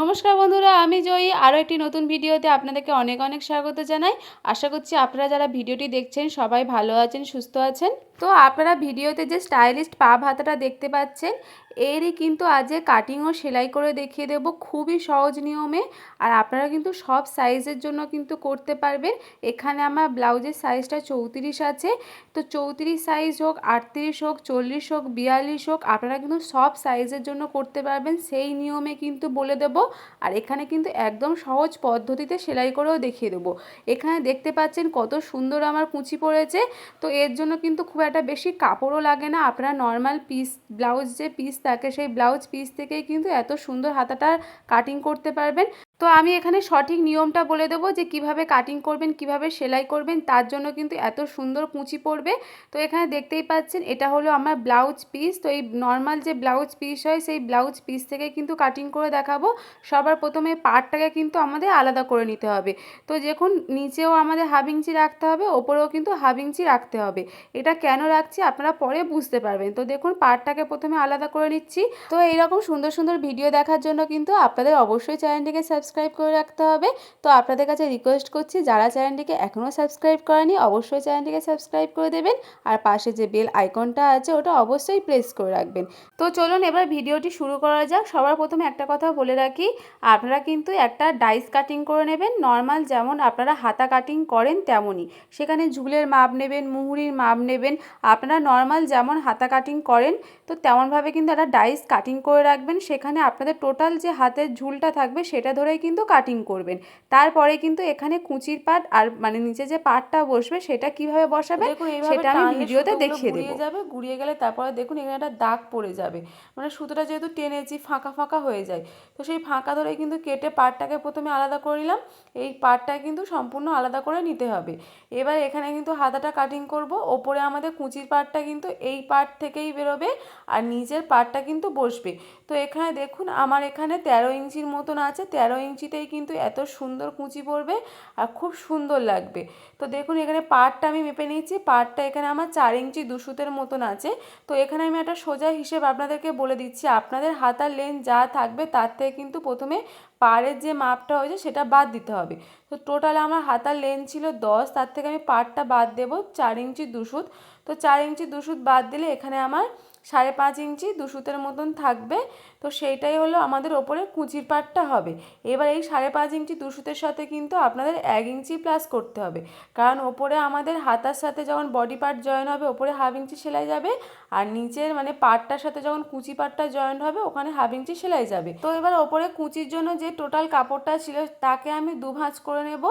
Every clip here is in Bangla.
নমস্কার বন্ধুরা, আমি জয়ী। আরও একটি নতুন ভিডিওতে আপনাদেরকে অনেক অনেক স্বাগত জানাই। আশা করছি আপনারা যারা ভিডিওটি দেখছেন, সবাই ভালো আছেন, সুস্থ আছেন। তো আপনারা ভিডিওতে যে স্টাইলিস্ট পা ভাতাটা দেখতে পাচ্ছেন এরই কিন্তু আজকে কাটিং ও সেলাই করে দেখিয়ে দেব খুবই সহজ নিয়মে। আর আপনারা কিন্তু সব সাইজের জন্য কিন্তু করতে পারবেন। এখানে আমার ব্লাউজের সাইজটা চৌত্রিশ আছে। তো চৌত্রিশ সাইজ হোক, আটত্রিশ হোক, চল্লিশ হোক, বিয়াল্লিশ হোক, আপনারা কিন্তু সব সাইজের জন্য করতে পারবেন। সেই নিয়মে কিন্তু বলে দেব। আর এখানে কিন্তু একদম সহজ পদ্ধতিতে সেলাই করেও দেখিয়ে দেবো। এখানে দেখতে পাচ্ছেন কত সুন্দর আমার কুচি পড়েছে। তো এর জন্য কিন্তু খুব একটা বেশি কাপড়ও লাগে না। আপনারা নর্মাল পিস ব্লাউজ যে পিস থাকে সেই ব্লাউজ পিস থেকেই কিন্তু এত সুন্দর হাতাটা কাটিং করতে পারবেন। তো আমি এখানে সঠিক নিয়মটা বলে দেবো যে কীভাবে কাটিং করবেন, কীভাবে সেলাই করবেন, তার জন্য কিন্তু এত সুন্দর কুঁচি পড়বে। তো এখানে দেখতেই পাচ্ছেন, এটা হলো আমার ব্লাউজ পিস তো এই নর্মাল যে ব্লাউজ পিস হয়, সেই ব্লাউজ পিস থেকে কিন্তু কাটিং করে দেখাবো। সবার প্রথমে পার্টটাকে কিন্তু আমাদের আলাদা করে নিতে হবে। তো দেখুন, নিচেও আমাদের হাফ ইঞ্চি রাখতে হবে, ওপরেও কিন্তু হাফ ইঞ্চি রাখতে হবে। এটা কেন রাখছি আপনারা পরে বুঝতে পারবেন। তো দেখুন পার্টটাকে প্রথমে আলাদা করে নিচ্ছি। তো এইরকম সুন্দর সুন্দর ভিডিও দেখার জন্য কিন্তু আপনাদের অবশ্যই চ্যানেলটিকে সাবস্ক্রাইব করে রাখতে হবে। তো আপনাদের কাছে রিকোয়েস্ট করছি, যারা চ্যানেলটিকে এখনও সাবস্ক্রাইব করেনি, অবশ্যই চ্যানেলটিকে সাবস্ক্রাইব করে দেবেন। আর পাশে যে বেল আইকনটা আছে, ওটা অবশ্যই প্রেস করে রাখবেন। তো চলুন এবার ভিডিওটি শুরু করা যাক। সবার প্রথমে একটা কথা বলে রাখি, আপনারা কিন্তু একটা ডাইস কাটিং করে নেবেন। নর্মাল যেমন আপনারা হাতা কাটিং করেন তেমনই। সেখানে ঝুলের মাপ নেবেন, মুহুরির মাপ নেবেন। আপনারা নর্মাল যেমন হাতা কাটিং করেন, তো তেমনভাবে কিন্তু একটা ডাইস কাটিং করে রাখবেন। সেখানে আপনাদের টোটাল যে হাতের ঝুলটা থাকবে, সেটা ধরেই কিন্তু কাটিং করবেন। তারপরে কিন্তু এখানে কুচির পাট আর মানে নিচে যে পাটটা বসবে সেটা কীভাবে বসাবে সেটা আমি ভিডিওতে দেখিয়ে দেবো। যাবে গুড়িয়ে গেলে তারপরে দেখুন এখানে একটা দাগ পড়ে যাবে। মানে সুতোটা যেহেতু টেনেছি ফাঁকা ফাঁকা হয়ে যায়। তো সেই ফাঁকা ধরে কিন্তু কেটে পাটটাকে প্রথমে আলাদা করে নিলাম। এই পাটটা কিন্তু সম্পূর্ণ আলাদা করে নিতে হবে। এবার এখানে কিন্তু হাতাটা কাটিং করব। ওপরে আমাদের কুচির পাটটা কিন্তু এই পাট থেকেই বেরোবে আর নিচের পাটটা কিন্তু বসবে। তো এখানে দেখুন আমার এখানে তেরো ইঞ্চির মতন আছে। তেরো ইঞ্চিতেই কিন্তু এত সুন্দর কুচি পড়বে আর খুব সুন্দর লাগবে। তো দেখুন, এখানে পাটটা আমি মেপে নিয়েছি। পাটটা এখানে আমার চার ইঞ্চি দুশুতের মতন আছে। তো এখানে আমি একটা সোজা হিসেব আপনাদেরকে বলে দিচ্ছি। আপনাদের হাতার লেন যা থাকবে তার থেকে কিন্তু প্রথমে পাড়ের যে মাপটা হয়েছে সেটা বাদ দিতে হবে। তো টোটাল আমার হাতার লেন ছিল দশ, তার থেকে আমি পাটটা বাদ দেবো চার ইঞ্চি দুশুত তো চার ইঞ্চি দুশুত বাদ দিলে এখানে আমার সাড়ে পাঁচ ইঞ্চি দুশুতের মতন থাকবে। তো সেইটাই হলো আমাদের ওপরে কুচির পাটটা হবে। এবার এই সাড়ে পাঁচ ইঞ্চি দুশুতের সাথে কিন্তু আপনাদের এক ইঞ্চি প্লাস করতে হবে। কারণ ওপরে আমাদের হাতার সাথে যখন বডি পার্ট জয়েন হবে, ওপরে হাফ ইঞ্চি সেলাই যাবে আর নিচের মানে পাটটার সাথে যখন কুচি পাটটা জয়েন হবে, ওখানে হাফ ইঞ্চি সেলাই যাবে। তো এবার ওপরে কুচির জন্য যে টোটাল কাপড়টা ছিল, তাকে আমি দু ভাঁজ করে নেব।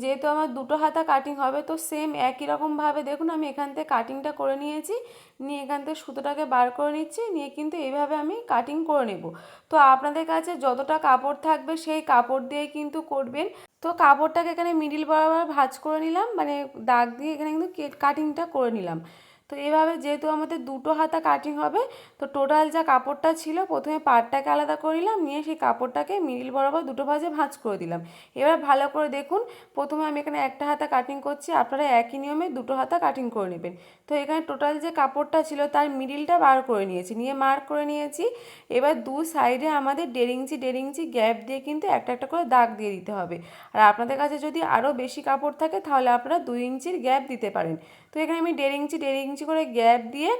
যেহেতু আমার দুটো হাতা কাটিং হবে, তো সেম একই রকমভাবে দেখুন, আমি এখান থেকে কাটিংটা করে নিয়েছি। নিয়ে এখান থেকে সুতোটাকে বার করে নিচ্ছি। নিয়ে কিন্তু এইভাবে আমি কাটিং করে নেব। তো আপনাদের কাছে যতটা কাপড় থাকবে সেই কাপড় দিয়ে কিন্তু করবেন। তো কাপড়টাকে এখানে মিডিল বরাবর ভাঁজ করে নিলাম মানে দাগ দিয়ে এখানে কিন্তু কাটিংটা করে নিলাম। তো এভাবে যেহেতু আমাদের দুটো হাতা কাটিং হবে, তো টোটাল যা কাপড়টা ছিল প্রথমে পাটটাকে আলাদা করে নিলাম, নিয়ে সেই কাপড়টাকে মিডিল বরাবর দুটো ভাঁজে ভাঁজ করে দিলাম। এবার ভালো করে দেখুন, প্রথমে আমি এখানে একটা হাতা কাটিং করছি, আপনারা একই নিয়মে দুটো হাতা কাটিং করে নেবেন। তো এখানে টোটাল যে কাপড়টা ছিল তার মিডিলটা বার করে নিয়েছি, নিয়ে মার্ক করে নিয়েছি। এবার দু সাইডে আমাদের দেড় ইঞ্চি দেড় ইঞ্চি গ্যাপ দিয়ে কিন্তু একটা একটা করে দাগ দিয়ে দিতে হবে। আর আপনাদের কাছে যদি আরও বেশি কাপড় থাকে, তাহলে আপনারা দুই ইঞ্চির গ্যাপ দিতে পারেন। তো এখানে আমি দেড় ইঞ্চি করে গ্যাপ দিয়ে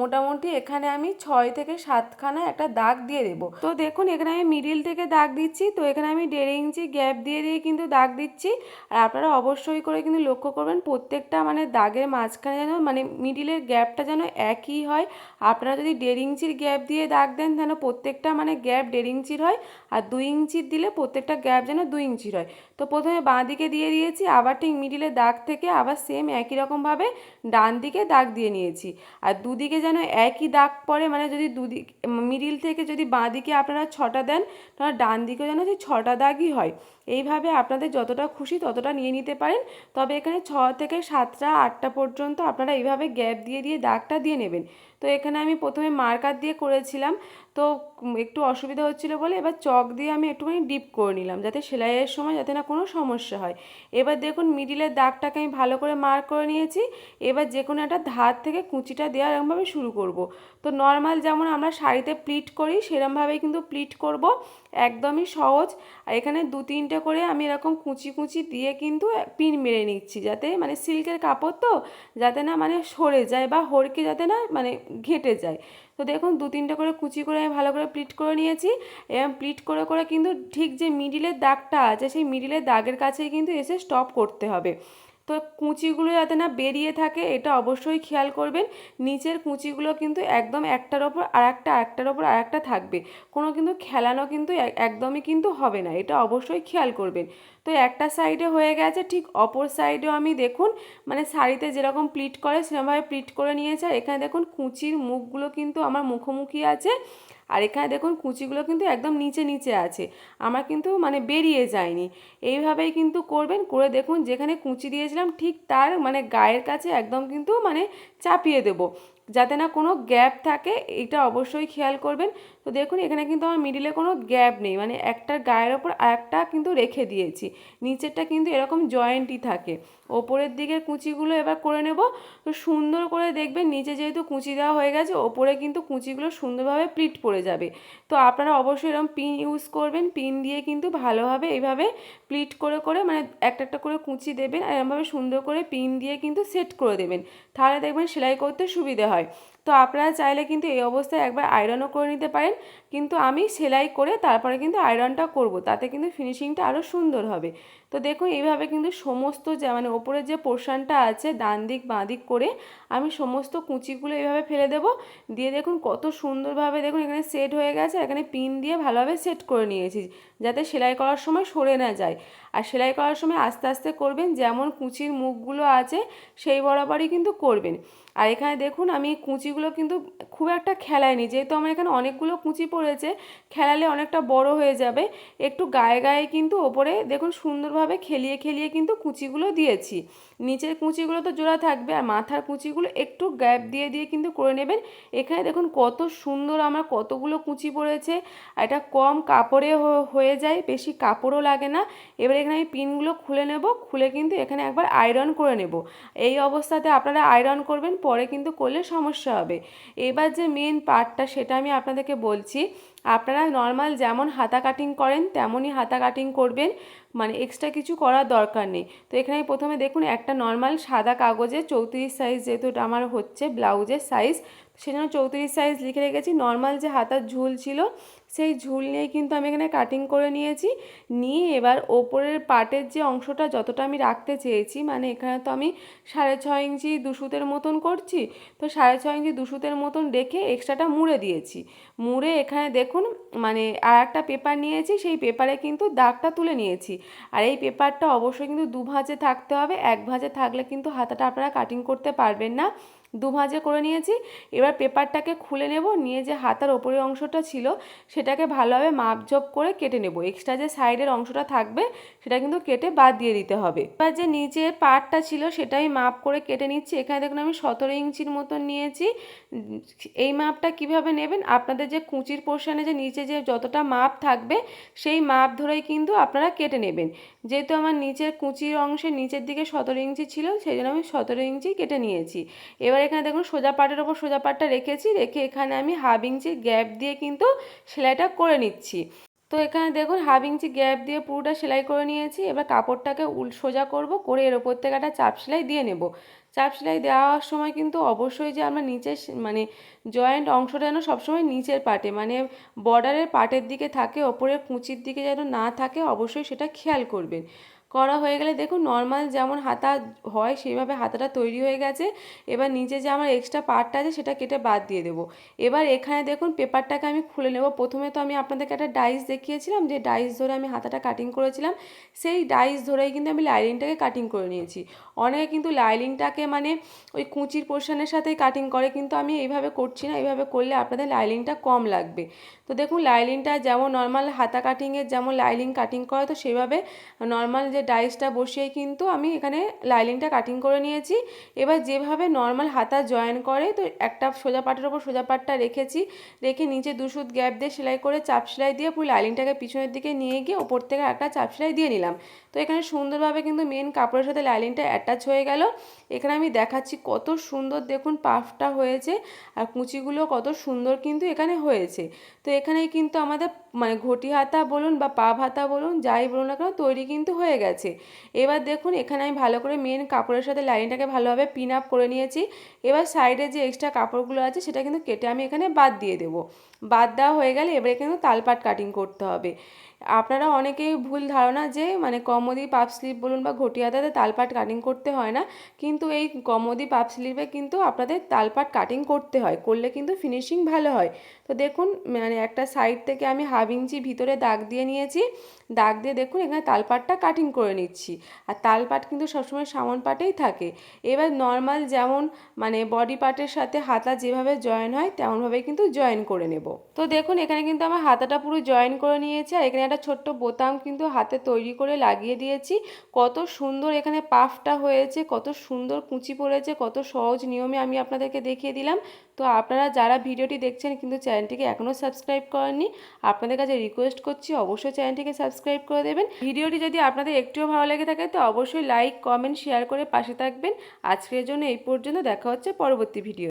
মোটামুটি এখানে আমি ছয় থেকে সাতখানা একটা দাগ দিয়ে দেবো। তো দেখুন, এখানে আমি মিডিল থেকে দাগ দিচ্ছি। তো এখানে আমি দেড় ইঞ্চি গ্যাপ দিয়ে দিয়ে কিন্তু দাগ দিচ্ছি। আর আপনারা অবশ্যই করে কিন্তু লক্ষ্য করবেন, প্রত্যেকটা মানে দাগের মাঝখানে যেন মানে মিডিলের গ্যাপটা যেন একই হয়। আপনারা যদি দেড় ইঞ্চির গ্যাপ দিয়ে দাগ দেন, যেন প্রত্যেকটা মানে গ্যাপ দেড় ইঞ্চির হয় আর দুই ইঞ্চির দিলে প্রত্যেকটা গ্যাপ যেন দুই ইঞ্চির হয়। তো প্রথমে বাঁ দিকে দিয়ে দিয়েছি, আবার ঠিক মিডিলের দাগ থেকে আবার সেম একই রকমভাবে ডান দিকে দাগ দিয়ে নিয়েছি। আর দুদিকে যেন একই দাগ পড়ে মানে যদি দুদিক মিডিল থেকে যদি বাঁ দিকে আপনারা ছটা দেন, তাহলে ডান দিকে যেন সেই ছটা দাগই হয়। এইভাবে আপনাদের যতটা খুশি ততটা নিয়ে নিতে পারেন। তবে এখানে ছ থেকে সাতটা, আটটা পর্যন্ত আপনারা এইভাবে গ্যাপ দিয়ে দিয়ে দাগটা দিয়ে নেবেন। তো এখানে আমি প্রথমে মার্কার দিয়ে করেছিলাম। তো একটু অসুবিধা হচ্ছিল বলে এবার চক দিয়ে আমি একটুখানি ডিপ করে নিলাম যাতে সেলাইয়ের সময় যাতে না কোনো সমস্যা হয়। এবার দেখুন মিডিলের দাগটাকে আমি ভালো করে মার্ক করে নিয়েছি। এবার যে কোনো একটা ধার থেকে কুচিটা দেওয়া এরকমভাবে শুরু করব। তো নর্মাল যেমন আমরা শাড়িতে প্লিট করি, সেরমভাবেই কিন্তু প্লিট করব। একদমই সহজ। আর এখানে দু তিনটে করে আমি এরকম কুচি কুচি দিয়ে কিন্তু পিন মেরে নিচ্ছি যাতে মানে সিল্কের কাপড় তো যাতে না মানে সরে যায় বা হড়কে যাতে না মানে ঘেঁটে যায়। তো দেখুন দু তিনটে করে কুচি করে আমি ভালো করে প্লিট করে নিয়েছি। এবং প্লিট করে করে কিন্তু ঠিক যে মিডিলের দাগটা আছে সেই মিডিলের দাগের কাছেই কিন্তু এসে স্টপ করতে হবে। তো কুঁচিগুলো যাতে না বেরিয়ে থাকে, এটা অবশ্যই খেয়াল করবেন। নিচের কুঁচিগুলো কিন্তু একদম একটার ওপর আর একটা একটার ওপর আর একটা থাকবে। কোনো কিন্তু খেলানো কিন্তু একদমই কিন্তু হবে না, এটা অবশ্যই খেয়াল করবেন। তো একটা সাইডে হয়ে গেছে, ঠিক অপর সাইডেও আমি দেখুন মানে শাড়িতে যেরকম প্লিট করে, সেরকমভাবে প্লিট করে নিয়েছে। আর এখানে দেখুন কুচির মুখগুলো কিন্তু আমার মুখোমুখি আছে। আর এখানে দেখুন কুচিগুলো কিন্তু একদম নিচে নিচে আছে। আমার কিন্তু মানে বেরিয়ে যায়নি। এইভাবেই কিন্তু করবেন, করে দেখুন যেখানে কুচি দিয়েছিলাম ঠিক তার মানে গায়ের কাছে একদম কিন্তু মানে চাপিয়ে দেবো। যাতে না কোনো গ্যাপ থাকে, এটা অবশ্যই খেয়াল করবেন। তো দেখুন, এখানে কিন্তু আমার মিডিলে কোনো গ্যাপ নেই। মানে একটার গায়ের ওপর আরেকটা কিন্তু রেখে দিয়েছি। নিচেরটা কিন্তু এরকম জয়েন্টই থাকে। ওপরের দিকের কুচিগুলো এবার করে নেব। তো সুন্দর করে দেখবেন, নিচে যেহেতু কুচি দেওয়া হয়ে গেছে, ওপরে কিন্তু কুচিগুলো সুন্দরভাবে প্লিট পড়ে যাবে। তো আপনারা অবশ্যই এরকম পিন ইউজ করবেন। পিন দিয়ে কিন্তু ভালোভাবে এইভাবে প্লিট করে করে মানে একটা একটা করে কুচি দেবেন আর এরমভাবে সুন্দর করে পিন দিয়ে কিন্তু সেট করে দেবেন। তাহলে দেখবেন সেলাই করতে সুবিধে হয়। তো আপনারা চাইলে কিন্তু এই অবস্থায় একবার আয়রনও করে নিতে পারেন। কিন্তু আমি সেলাই করে তারপরে কিন্তু আয়রনটা করব, তাতে কিন্তু ফিনিশিংটা আরও সুন্দর হবে। তো দেখুন, এইভাবে কিন্তু সমস্ত যে মানে ওপরের যে পোর্শনটা আছে, ডান দিক, বাঁ দিক করে আমি সমস্ত কুচিগুলো এইভাবে ফেলে দেব। দিয়ে দেখুন, কত সুন্দরভাবে দেখুন, এখানে সেট হয়ে গেছে এখানে পিন দিয়ে ভালোভাবে সেট করে নিয়েছি, যাতে সেলাই করার সময় সরে না যায়। আর সেলাই করার সময় আস্তে আস্তে করবেন, যেমন কুচির মুখগুলো আছে, সেই বরাবরই কিন্তু করবেন। আর এখানে দেখুন, আমি কুচিগুলো কিন্তু খুব একটা খেলাইনি, যেহেতু আমার এখানে অনেকগুলো কুচি পড়েছে খেলালে অনেকটা বড় হয়ে যাবে। একটু গায়ে গায়ে কিন্তু ওপরে দেখুন সুন্দরভাবে খেলিয়ে খেলিয়ে কিন্তু কুচিগুলো দিয়েছি। নিচের কুচিগুলো তো জোড়া থাকবে আর মাথার কুচিগুলো একটু গ্যাপ দিয়ে দিয়ে কিন্তু করে নেবেন। এখানে দেখুন কত সুন্দর আমার কতগুলো কুচি পড়েছে। আর এটা কম কাপড়ে হয়ে যায়, বেশি কাপড়ও লাগে না। এবার এখানে আমি পিনগুলো খুলে নেব, খুলে কিন্তু এখানে একবার আয়রন করে নেব। এই অবস্থাতে আপনারা আয়রন করবেন, পরে কিন্তু করলে সমস্যা হবে। এবার যে মেন পার্টটা সেটা আমি আপনাদেরকে বলছি। আপনারা নর্মাল যেমন হাতা কাটিং করেন, তেমনই হাতা কাটিং করবেন। মানে এক্সট্রা কিছু করার দরকার নেই। তো এখানে প্রথমে দেখুন, একটা নর্মাল সাদা কাগজে চৌত্রিশ সাইজ যেহেতু আমার হচ্ছে ব্লাউজের সাইজ সেজন্য চৌত্রিশ সাইজ লিখে রেখেছি। নর্মাল যে হাতার ঝুল ছিল, সেই ঝুল নিয়ে কিন্তু আমি এখানে কাটিং করে নিয়েছি। নিয়ে এবার ওপরের পাটের যে অংশটা যতটা আমি রাখতে চেয়েছি মানে এখানে তো আমি সাড়ে ছয় ইঞ্চি দুশুতের মতন করছি, তো সাড়ে ছয় ইঞ্চি দুশুতের মতন রেখে এক্সট্রাটা মুড়ে দিয়েছি। মুড়ে এখানে দেখুন মানে আর একটা পেপার নিয়েছি, সেই পেপারে কিন্তু দাগটা তুলে নিয়েছি। আর এই পেপারটা অবশ্যই কিন্তু দু ভাঁজে থাকতে হবে এক ভাঁজে থাকলে কিন্তু হাতাটা আপনারা কাটিং করতে পারবেন না। দু ভাঁজে করে নিয়েছি। এবার পেপারটাকে খুলে নেব, নিয়ে যে হাতার ওপরের অংশটা ছিল সেটাকে ভালোভাবে মাপঝোপ করে কেটে নেব। এক্সট্রা যে সাইডের অংশটা থাকবে সেটা কিন্তু কেটে বাদ দিয়ে দিতে হবে। এবার যে নিচের পার্টটা ছিল সেটা আমি মাপ করে কেটে নিচ্ছি। এখানে দেখুন আমি সতেরো ইঞ্চির মতন নিয়েছি। এই মাপটা কীভাবে নেবেন? আপনাদের যে কুচির পোর্শনে যে নিচে যে যতটা মাপ থাকবে সেই মাপ ধরেই কিন্তু আপনারা কেটে নেবেন। যেহেতু আমার নিচের কুচির অংশে নিচের দিকে সতেরো ইঞ্চি ছিল, সেই জন্য আমি সতেরো ইঞ্চি কেটে নিয়েছি। এবার এখানে দেখুন সোজা পাটের ওপর সোজা পাটটা রেখেছি, রেখে এখানে আমি হাফ ইঞ্চি গ্যাপ দিয়ে কিন্তু সেলাইটা করে নিচ্ছি। তো এখানে দেখুন হাফ ইঞ্চি গ্যাপ দিয়ে পুরোটা সেলাই করে নিয়েছি, এবার কাপড়টাকে উল, সোজা করব, করে এর ওপর থেকে একটা চাপ সেলাই দিয়ে নেব। চাপ সেলাই দেওয়ার সময় কিন্তু অবশ্যই যে আমরা নিচে মানে জয়েন্ট অংশটা যেন সবসময় নিচের পাটে মানে বর্ডারের পাটের দিকে থাকে, ওপরের কুঁচির দিকে যেন না থাকে, অবশ্যই সেটা খেয়াল করবেন। করা হয়ে গেলে দেখুন নর্মাল যেমন হাতা হয় সেইভাবে হাতাটা তৈরি হয়ে গেছে। এবার নিচে যে আমার এক্সট্রা পার্টটা আছে সেটা কেটে বাদ দিয়ে দেবো। এবার এখানে দেখুন পেপারটাকে আমি খুলে নেব। প্রথমে তো আমি আপনাদেরকে একটা ডাইস দেখিয়েছিলাম, যে ডাইস ধরে আমি হাতাটা কাটিং করেছিলাম। সেই ডাইস ধরেই কিন্তু আমি লাইলিংটাকে কাটিং করে নিয়েছি। অনেকে কিন্তু লাইলিংটাকে মানে ওই কুচির পোর্শনের সাথেই কাটিং করে, কিন্তু আমি এইভাবে করছি না। এইভাবে করলে আপনাদের লাইলিংটা কম লাগবে। তো দেখুন লাইলিংটা যেমন নর্মাল হাতা কাটিংয়ের যেমন লাইলিং কাটিং করে তো সেভাবে নর্মাল যে যে ডাইসটা বসিয়ে কিন্তু আমি এখানে লাইলিংটা কাটিং করে নিয়েছি। এবার যেভাবে নর্মাল হাতা জয়েন করে, তো একটা সোজা পাটের ওপর সোজা পাটটা রেখেছি। রেখে নিচে দুশুদ গ্যাপ দিয়ে সেলাই করে চাপ সেলাই দিয়ে পুরো লাইলিংটাকে পিছনের দিকে নিয়ে গিয়ে ওপর থেকে একটা চাপ সেলাই দিয়ে নিলাম। তো এখানে সুন্দরভাবে কিন্তু মেন কাপড়ের সাথে লাইলিংটা অ্যাটাচ হয়ে গেল। এখানে আমি দেখাচ্ছি কত সুন্দর দেখুন পাফটা হয়েছে, আর কুচিগুলো কত সুন্দর কিন্তু এখানে হয়েছে। তো এখানেই কিন্তু আমাদের মানে ঘটি হাতা বলুন বা পা ভাতা বলুন, যাই বলুন না কেন, তৈরি কিন্তু হয়ে গেছে। এবার দেখুন, এখানে আমি ভালো করে মেন কাপড়ের সাথে লাইনটাকে ভালোভাবে পিন আপ করে নিয়েছি। এবার সাইডে যে এক্সট্রা কাপড়গুলো আছে, সেটা কিন্তু কেটে আমি এখানে বাদ দিয়ে দেবো। বাদ দেওয়া হয়ে গেলে এবারে কিন্তু তালপাট কাটিং করতে হবে। আপনারা অনেকেই ভুল ধারণা যে মানে কমোদি পাপ স্লিপ বলুন বা ঘটি হাতাতে তালপাট কাটিং করতে হয় না। কিন্তু এই কমোদি পাপ স্লিপে কিন্তু আপনাদের তালপাট কাটিং করতে হয়, করলে কিন্তু ফিনিশিং ভালো হয়। তো দেখুন মানে একটা সাইড থেকে আমি হাফ ইঞ্চি ভিতরে দাগ দিয়ে নিয়েছি। দাগ দিয়ে দেখুন, এখানে তালপাটটা কাটিং করে নিচ্ছি। আর তালপাট কিন্তু সবসময় সামন পাটেই থাকে। এবার নর্মাল যেমন মানে বডি পার্টের সাথে হাতা যেভাবে জয়েন হয়, তেমনভাবেই কিন্তু জয়েন করে নেব। তো দেখুন, এখানে কিন্তু আমার হাতাটা পুরো জয়েন করে নিয়েছি। আর এখানে একটা ছোট্ট বোতাম কিন্তু হাতে তৈরি করে লাগিয়ে দিয়েছি। কত সুন্দর এখানে পাফটা হয়েছে, কত সুন্দর কুচি পড়েছে, কত সহজ নিয়মে আমি আপনাদেরকে দেখিয়ে দিলাম। তো আপনারা যারা ভিডিওটি দেখছেন কিন্তু চ্যানেলটিকে এখনও সাবস্ক্রাইব করেননি, আপনাদের কাছে রিকোয়েস্ট করছি অবশ্যই চ্যানেলটিকে সাবস্ক্রাইব করে দেবেন। ভিডিওটি যদি আপনাদের একটুও ভালো লেগে থাকে তো অবশ্যই লাইক, কমেন্ট, শেয়ার করে পাশে থাকবেন। আজকের জন্য এই পর্যন্ত, দেখা হচ্ছে পরবর্তী ভিডিও